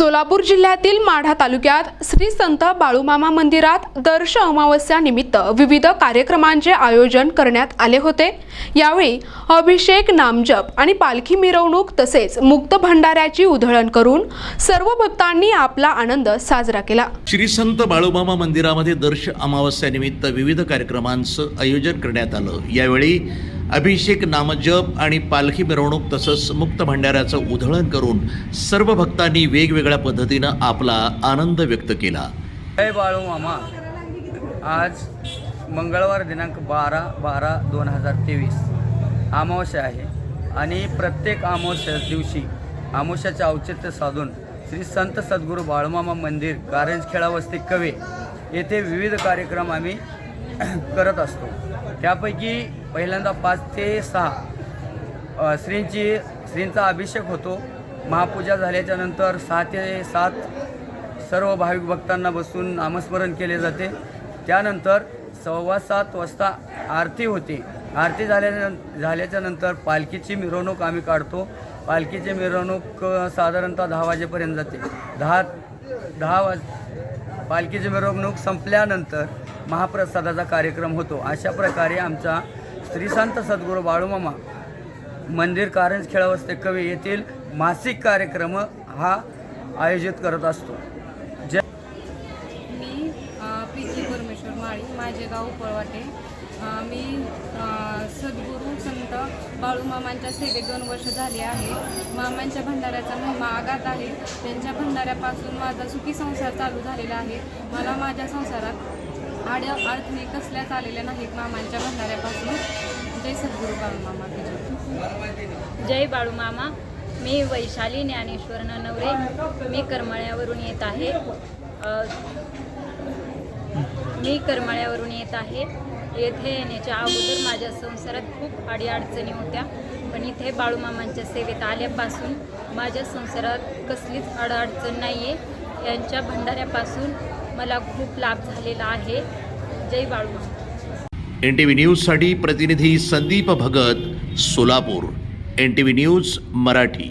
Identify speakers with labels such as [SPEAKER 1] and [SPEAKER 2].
[SPEAKER 1] सोलापूर जिल्ह्यातील माढा तालुक्यात श्री संत बाळूमामा मंदिरात दर्श अमावस्या निमित्त विविध कार्यक्रमांचे आयोजन करण्यात आले होते. यावेळी अभिषेक नामजप आणि पालखी मिरवणूक तसेच मुक्त भंडाऱ्याची उधळण करून सर्व भक्तांनी आपला आनंद साजरा केला.
[SPEAKER 2] श्री संत बाळूमामा मंदिरामध्ये दर्श अमावस्यानिमित्त विविध कार्यक्रमांचं आयोजन करण्यात आलं. यावेळी अभिषेक नामजप आणि पालखी मिरवणूक तसंच मुक्त भंडाऱ्याचं उधळण करून सर्व भक्तांनी वेगवेगळ्या पद्धतीनं आपला आनंद व्यक्त केला.
[SPEAKER 3] जय बाळू मामा. आज मंगळवार दिनांक बारा बारा दोन हजार तेवीस. अमावस्या आहे आणि प्रत्येक अमावस्या दिवशी अमावस्याचे औचित्य साधून श्री संत सद्गुरू बाळूमामा मंदिर कारंजखेडा वस्ती कवे येथे विविध कार्यक्रम आम्ही करत असतो. त्यापैकी पहिल्यांदा पाच ते सहा श्रींची श्रींचा अभिषेक होतो. महापूजा झाल्याच्यानंतर सहा ते सात सर्व भाविक भक्तांना बसून नामस्मरण केले जाते. त्यानंतर सव्वा सात वाजता आरती होते. आरती झाल्या झाल्याच्यानंतर पालखीची मिरवणूक आम्ही काढतो. पालखीची मिरवणूक साधारणतः दहा वाजेपर्यंत जाते. दहा दहा वाज पालखीची मिरवणूक संपल्यानंतर महाप्रसादाचा कार्यक्रम होतो. अशा प्रकारे आमचा श्रीसंत सद्गुरू बाळूमामा मंदिर कारंज खेळावस्ते कवी येथील मासिक कार्यक्रम हा आयोजित करत असतो. जय
[SPEAKER 4] मी पी सी परमेश्वर माळी माझे गाव उपळवाटे मी सद्गुरू संत बाळूमामांच्या सेवेत दोन वर्ष झाले आहे. मामांच्या भंडाऱ्याचा महिमा आघात आहे. त्यांच्या भंडाऱ्यापासून माझा सुखी संसार चालू झालेला आहे. मला माझ्या संसारात आड अडचणी कसल्याच आलेल्या नाहीत मामांच्या भंडाऱ्यापासून. जय सद्गुरू बाळूमामा जय.
[SPEAKER 5] बाळूमामा मी वैशाली ज्ञानेश्वर नवरे. मी करमाळ्यावरून येत आहे. मी करमाळ्यावरून येत आहे. येथे येण्याच्या अगोदर माझ्या संसारात खूप अडीअडचणी होत्या. पण इथे बाळूमामांच्या सेवेत आल्यापासून माझ्या संसारात कसलीच अडअडचण नाही आहे यांच्या भंडाऱ्यापासून मला खूप लाभ झालेला आहे. जय बाळूमामा
[SPEAKER 2] एन टी व्ही न्यूजसाठी प्रतिनिधी Sandeep Bhagat Solapur. N T V news Marathi.